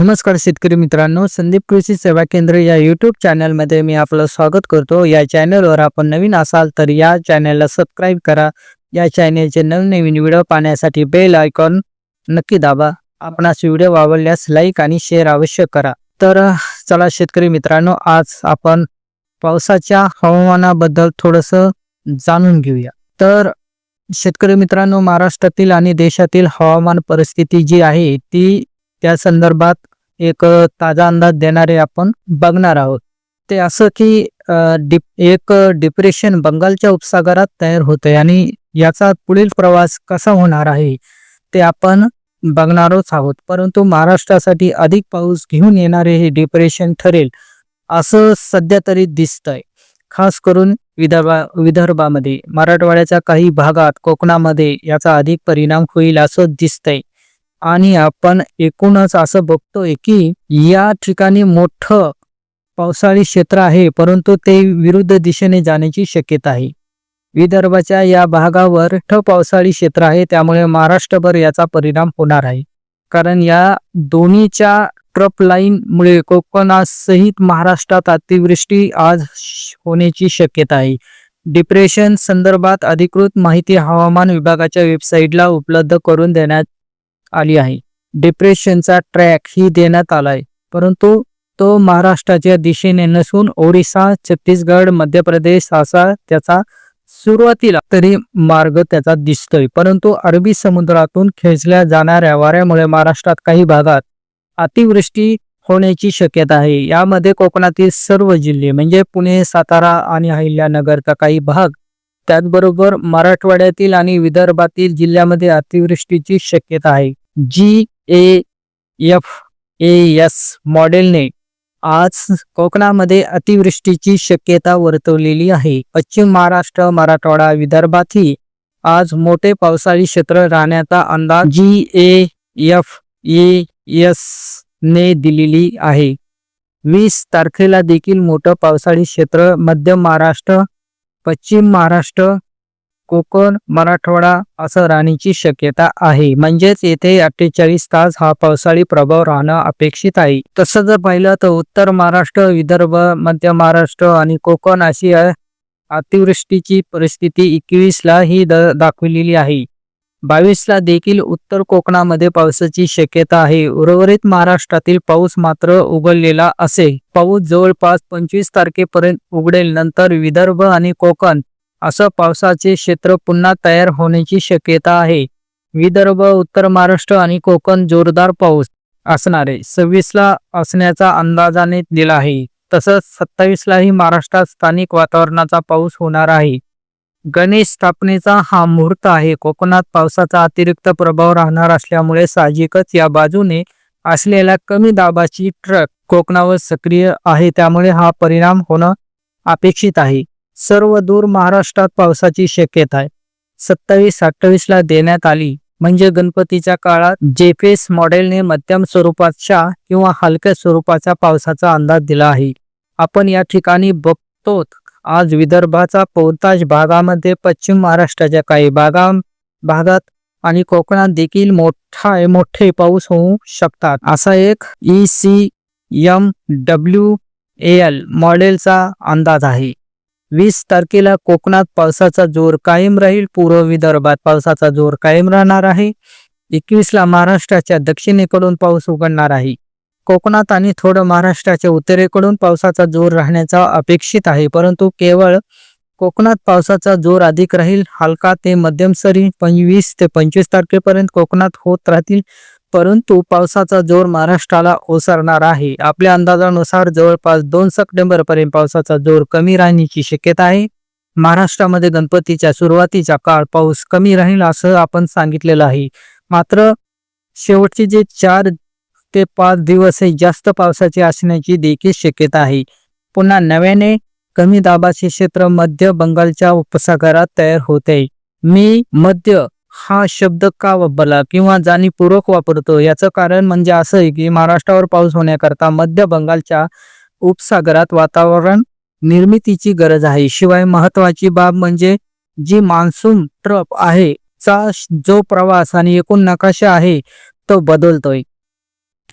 नमस्कार शेतकरी मित्रांनो संदीप कृषी सेवा केंद्र या यूट्यूब चॅनलमध्ये मी आपलं स्वागत करतो. या चॅनलवर आपण नवीन असाल तर या चॅनलला सबस्क्राईब करा. या चॅनलचे नवनवीन व्हिडिओ पाहण्यासाठी बेल आयकॉन नक्की दाबा. आपणास व्हिडिओ आवडल्यास लाईक आणि शेअर अवश्य करा. तर चला शेतकरी मित्रांनो आज आपण पावसाच्या हवामानाबद्दल थोडंसं जाणून घेऊया. तर शेतकरी मित्रांनो महाराष्ट्रातील आणि देशातील हवामान परिस्थिती जी आहे ती त्या संदर्भात एक ताजा अंदाज देणारे आपण बघणार आहोत. ते असं की डिप एक डिप्रेशन बंगालच्या उपसागरात तयार होते आणि याचा पुढील प्रवास कसा होणार आहे ते आपण बघणारच आहोत. परंतु महाराष्ट्रासाठी अधिक पाऊस घेऊन येणारे हे डिप्रेशन ठरेल असं सध्या तरी दिसतंय. खास करून विदर्भा विदर्भामध्ये मराठवाड्याच्या काही भागात कोकणामध्ये याचा अधिक परिणाम होईल असं दिसतंय. आणि आपण एकूणच असं बघतोय की या ठिकाणी मोठं पावसाळी क्षेत्र आहे परंतु ते विरुद्ध दिशेने जाण्याची शक्यता आहे. विदर्भाच्या या भागावर मोठं पावसाळी क्षेत्र आहे त्यामुळे महाराष्ट्रभर याचा परिणाम होणार आहे. कारण या दोन्हीच्या ट्रप लाईन मुळे कोकणासहित महाराष्ट्रात अतिवृष्टी आज श- होण्याची शक्यता आहे. डिप्रेशन संदर्भात अधिकृत माहिती हवामान विभागाच्या वेबसाईटला उपलब्ध करून देण्यात आली आहे. डिप्रेशनचा ट्रॅक ही देण्यात आलाय परंतु तो महाराष्ट्राच्या दिशेने नसून ओरिसा छत्तीसगड मध्य प्रदेश असा त्याचा सुरुवातीला तरी मार्ग त्याचा दिसतोय. परंतु अरबी समुद्रातून खेचल्या जाणाऱ्या वाऱ्यामुळे महाराष्ट्रात काही भागात अतिवृष्टी होण्याची शक्यता आहे. यामध्ये कोकणातील सर्व जिल्हे म्हणजे पुणे सातारा आणि अहिल्यानगरचा काही भाग त्याचबरोबर मराठवाड्यातील आणि विदर्भातील जिल्ह्यामध्ये अतिवृष्टीची शक्यता आहे. जी ए एफ ए एस मॉडेलने आज कोकणामध्ये अतिवृष्टीची शक्यता वर्तवलेली आहे. पश्चिम महाराष्ट्र मराठवाडा विदर्भातही आज मोठे पावसाळी क्षेत्र राहण्याचा अंदाज जी ए एफ ए एस ने दिलेली आहे. वीस तारखेला देखील मोठं पावसाळी क्षेत्र मध्य महाराष्ट्र पश्चिम महाराष्ट्र कोकण मराठवाडा असं राहण्याची शक्यता आहे. म्हणजेच येथे अठ्ठेचाळीस तास हा पावसाळी प्रभाव राहणं अपेक्षित आहे. तसं जर पाहिलं तर उत्तर महाराष्ट्र विदर्भ मध्य महाराष्ट्र आणि कोकण अशी अतिवृष्टीची परिस्थिती एकवीस ला ही द- दाखवलेली आहे. बावीस ला देखील उत्तर कोकणामध्ये पावसाची शक्यता आहे. उर्वरित महाराष्ट्रातील पाऊस मात्र उघडलेला असेल. पाऊस जवळपास पंचवीस तारखेपर्यंत उघडेल. नंतर विदर्भ आणि कोकण असं पावसाचे क्षेत्र पुन्हा तयार होण्याची शक्यता आहे. विदर्भ उत्तर महाराष्ट्र आणि कोकण जोरदार पाऊस असणारे सव्वीसला असण्याचा अंदाजाने दिला आहे. तसंच सत्तावीसलाही महाराष्ट्रात स्थानिक वातावरणाचा पाऊस होणार आहे. गणेश स्थापनेचा हा मुहूर्त आहे. कोकणात पावसाचा अतिरिक्त प्रभाव राहणार असल्यामुळे साहजिकच या बाजूने असलेल्या कमी दाबाची ट्रक कोकणावर सक्रिय आहे. त्यामुळे हा परिणाम होणं अपेक्षित आहे. सर्व दूर महाराष्ट्रात पावसाची शक्यता आहे. सत्तावीस अठ्ठावीस ला देण्यात आली. म्हणजे गणपतीच्या काळात जेफेस मॉडेलने मध्यम स्वरूपाच्या किंवा हलक्या स्वरूपाच्या पावसाचा अंदाज दिला आहे. आपण या ठिकाणी बघतो आज विदर्भाचा बहुतांश भागामध्ये पश्चिम महाराष्ट्राच्या काही भागा भागात आणि कोकणात देखील मोठा मोठे पाऊस होऊ शकतात. असा एक E C M W L मॉडेलचा अंदाज आहे. वीस तारखेला कोकणात पावसाचा जोर कायम राहील. पूर्व विदर्भात पावसाचा जोर कायम राहणार आहे. एकवीसला महाराष्ट्राच्या दक्षिणेकडून पाऊस उघडणार आहे. कोकणात आणि थोडं महाराष्ट्राच्या उत्तरेकडून पावसाचा जोर राहण्याचा अपेक्षित आहे. परंतु केवळ कोकणात पावसाचा जोर अधिक राहील. हलका ते मध्यम सरी पंचवीस ते पंचवीस तारखेपर्यंत कोकणात होत राहतील. परंतु पावसाचा जोर महाराष्ट्राला ओसरणार आहे. आपल्या अंदाजानुसार जवळपास दोन सप्टेंबर पर्यंत पावसाचा जोर कमी राहण्याची शक्यता आहे. महाराष्ट्रामध्ये गणपतीच्या सुरुवातीचा काळ पाऊस कमी राहील असं आपण सांगितलेलं आहे. मात्र शेवटचे जे चार ते पाच दिवस हे जास्त पावसाचे असण्याची देखील शक्यता आहे. पुन्हा नव्याने कमी दाबाचे क्षेत्र मध्य बंगालच्या उपसागरात तयार होते. मी मध्य हा शब्द का वापरला किंवा जाणीवपूर्वक वापरतो? याचं कारण म्हणजे असं आहे की महाराष्ट्रावर पाऊस होण्याकरता मध्य बंगालच्या उपसागरात वातावरण निर्मितीची गरज आहे. शिवाय महत्वाची बाब म्हणजे जी मान्सून ट्रप आहे चा जो प्रवास आणि एकूण नकाशा आहे तो बदलतोय.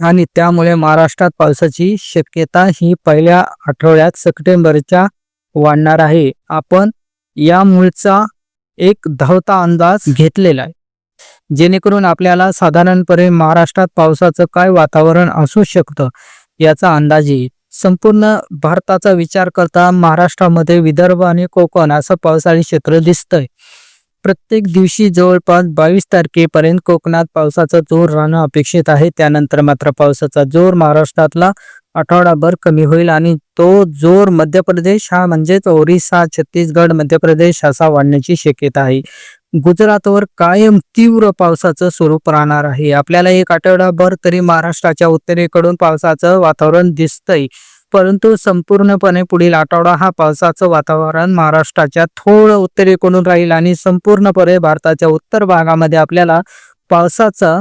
आणि त्यामुळे महाराष्ट्रात पावसाची शक्यता ही पहिल्या आठवड्यात सप्टेंबरच्या वाढणार आहे. आपण या मूळचा एक धावता अंदाज घेतलेला आहे. जेणेकरून आपल्याला साधारणपणे महाराष्ट्रात पावसाचं काय वातावरण असू शकतं याचा अंदाज येईल. संपूर्ण भारताचा विचार करता महाराष्ट्रामध्ये विदर्भ आणि कोकण असं पावसाळी क्षेत्र दिसतंय. प्रत्येक दिवशी जवळपास बावीस तारखेपर्यंत कोकणात पावसाचा जोर राहणं अपेक्षित आहे. त्यानंतर मात्र पावसाचा जोर महाराष्ट्रातला आठवडाभर कमी होईल आणि तो जोर मध्य प्रदेश हा म्हणजेच ओरिसा छत्तीसगड मध्य प्रदेश असा वाढण्याची शक्यता आहे. गुजरातवर कायम तीव्र पावसाचं स्वरूप राहणार आहे. आपल्याला एक आठवडाभर तरी महाराष्ट्राच्या उत्तरेकडून पावसाचं वातावरण दिसतंय परंतु संपूर्णपणे पुढील आठवडा हा पावसाचं वातावरण महाराष्ट्राच्या थोडं उत्तरेकडून राहील आणि संपूर्णपणे भारताच्या उत्तर भागामध्ये आपल्याला पावसाचा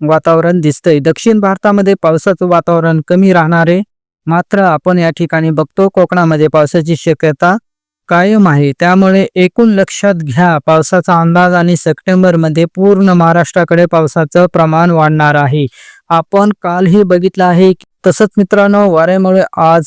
वातावरण दिसतंय. दक्षिण भारतामध्ये पावसाचं वातावरण कमी राहणार आहे मात्र आपण या ठिकाणी बघतो कोकणामध्ये पावसाची शक्यता कायम आहे. त्यामुळे एकूण लक्षात घ्या पावसाचा अंदाज आणि सप्टेंबरमध्ये पूर्ण महाराष्ट्राकडे पावसाचं प्रमाण वाढणार आहे. आपण कालही बघितलं आहे तसंच मित्रांनो वाऱ्यामुळे आज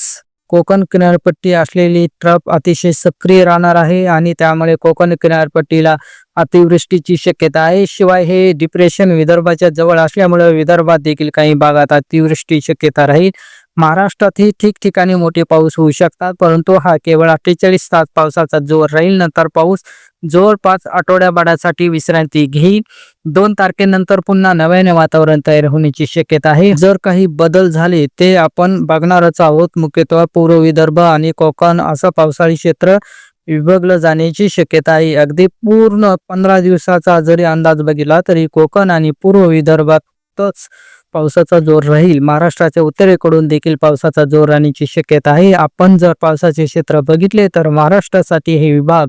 कोकण किनारपट्टी असलेली ट्रप अतिशय सक्रिय राहणार आहे आणि त्यामुळे कोकण किनारपट्टीला अतिवृष्टीची शक्यता आहे. शिवाय हे डिप्रेशन विदर्भाच्या जवळ असल्यामुळे विदर्भात देखील काही भागात अतिवृष्टी शक्यता राहील. महाराष्ट्रातही ठिकठिकाणी मोठे पाऊस होऊ शकतात परंतु हा केवळ अठ्ठेचाळीस तास पावसाचा जोर राहील. नंतर पाऊस जवळपास आठवड्याभरासाठी विश्रांती घेईल. दोन तारखेनंतर पुन्हा नव्याने वातावरण तयार होण्याची शक्यता आहे. जर काही बदल झाले ते आपण बघणारच आहोत. मुख्यत्वे पूर्व विदर्भ आणि कोकण असं पावसाळी क्षेत्र विभागलं जाण्याची शक्यता आहे. अगदी पूर्ण पंधरा दिवसाचा जरी अंदाज बघितला तरी कोकण आणि पूर्व विदर्भातच पावसाचा जोर राहील. महाराष्ट्राच्या उत्तरेकडून देखील पावसाचा जोर राहण्याची शक्यता आहे. आपण जर पावसाचे क्षेत्र बघितले तर महाराष्ट्रासाठी हे विभाग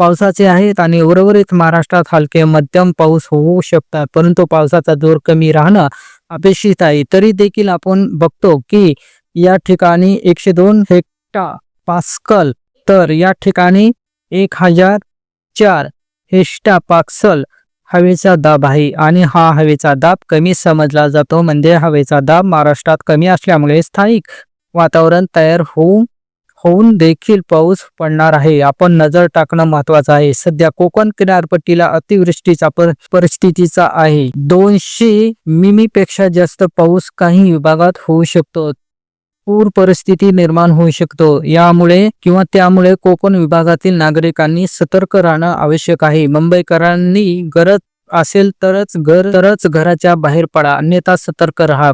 पावसाचे आहेत आणि उर्वरित महाराष्ट्रात हलके मध्यम पाऊस होऊ शकतात. परंतु पावसाचा जोर कमी राहणं अपेक्षित आहे. तरी देखील आपण बघतो की या ठिकाणी एकशे दोन हेक्टा पास्कल तर या ठिकाणी एक हजार चार हेस्टा पाक्सल हवेचा दाब आहे आणि हा हवेचा दाब कमी समजला जातो. म्हणजे हवेचा दाब महाराष्ट्रात कमी असल्यामुळे स्थायिक वातावरण तयार होऊन होऊन देखील पाऊस पडणार आहे. आपण नजर टाकणं महत्वाचं आहे. सध्या कोकण किनारपट्टीला अतिवृष्टीचा पर परिस्थितीचा आहे. दोनशे मिमीपेक्षा जास्त पाऊस काही विभागात होऊ शकतो. पूर परिस्थिती निर्माण होऊ शकतो. यामुळे किंवा त्यामुळे कोकण विभागातील नागरिकांनी सतर्क राहणं आवश्यक आहे. मुंबईकरांनी गरज असेल तरच घर तरच घराच्या बाहेर पडा. अन्यथा सतर्क राहा.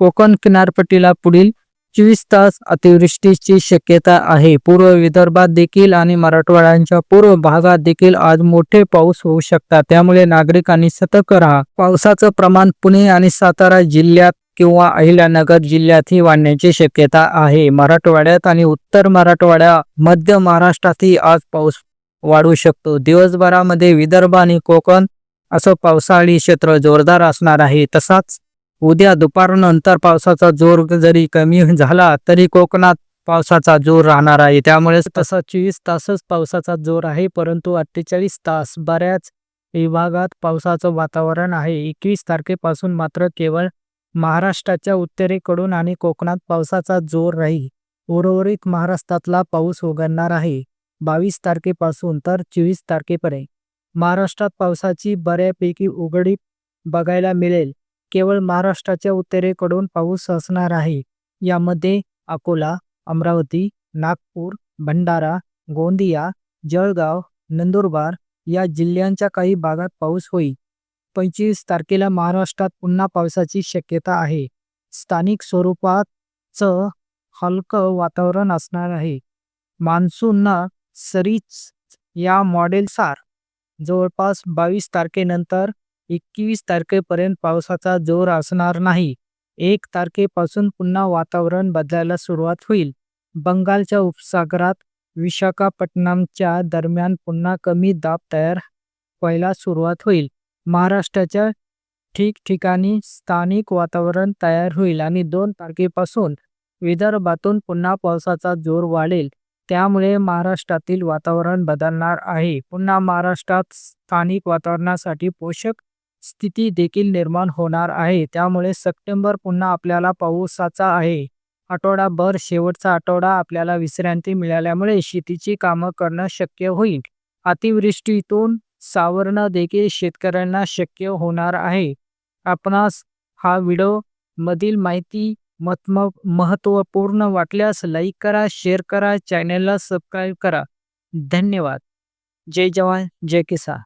कोकण किनारपट्टीला पुढील चोवीस तास अतिवृष्टीची शक्यता आहे. पूर्व विदर्भात देखील आणि मराठवाड्यांच्या पूर्व भागात देखील आज मोठे पाऊस होऊ शकतात. त्यामुळे नागरिकांनी सतर्क राहा. पावसाचं प्रमाण पुणे आणि सातारा जिल्ह्यात किंवा अहिल्यानगर जिल्ह्यातही वाढण्याची शक्यता आहे. मराठवाड्यात आणि उत्तर मराठवाड्या मध्य महाराष्ट्रातही आज पाऊस वाढू शकतो. दिवसभरामध्ये विदर्भ आणि कोकण असं पावसाळी क्षेत्र जोरदार असणार आहे. तसाच उद्या दुपारनंतर पावसाचा जोर जरी कमी झाला तरी कोकणात पावसाचा जोर राहणार आहे. त्यामुळे तसा चोवीस तासच पावसाचा जोर आहे परंतु अठ्ठेचाळीस तास बऱ्याच विभागात पावसाचं वातावरण आहे. एकवीस तारखेपासून मात्र केवळ महाराष्ट्राच्या उत्तरेकडून आणि कोकणात पावसाचा जोर राहील. उर्वरित महाराष्ट्रातला पाऊस उघडणार आहे. बावीस तारखेपासून तर चोवीस तारखेपर्यंत. महाराष्ट्रात पावसाची बऱ्यापैकी उघडी बघायला मिळेल. केवळ महाराष्ट्राच्या उत्तरेकडून पाऊस असणार आहे. यामध्ये अकोला अमरावती नागपूर भंडारा गोंदिया जळगाव नंदुरबार या जिल्ह्यांच्या काही भागात पाऊस होईल. पंचवीस तारखेला महाराष्ट्रात पुन्हा पावसाची शक्यता आहे. स्थानिक स्वरूपाचं हलकं वातावरण असणार आहे. मान्सून सरीच या मॉडेलसार जवळपास बावीस तारखेनंतर एकवीस तारखेपर्यंत पावसाचा जोर असणार नाही. एक तारखेपासून पुन्हा वातावरण बदलायला सुरुवात होईल. बंगालच्या उपसागरात विशाखापट्टणमच्या दरम्यान पुन्हा कमी दाब तयार व्हायला सुरुवात होईल. महाराष्ट्राच्या ठिकठिकाणी स्थानिक वातावरण तयार होईल आणि दोन तारखेपासून विदर्भातून पुन्हा पावसाचा जोर वाढेल. त्यामुळे महाराष्ट्रातील वातावरण बदलणार आहे. पुन्हा महाराष्ट्रात स्थानिक वातावरणासाठी पोषक स्थिती देखील निर्माण होणार आहे. त्यामुळे सप्टेंबर पुन्हा आपल्याला पाऊसाचा आहे. आठवडाभर शेवटचा आठवडा आपल्याला विश्रांती मिळाल्यामुळे शेतीची कामं करणं शक्य होईल. अतिवृष्टीतून सावरणं देखील शेतकऱ्यांना शक्य होणार आहे. आपणास हा व्हिडिओ मधील माहिती महत्म महत्त्वपूर्ण वाटल्यास लाईक करा शेअर करा चॅनलला सबस्क्राईब करा. धन्यवाद. जय जवान जय किसान.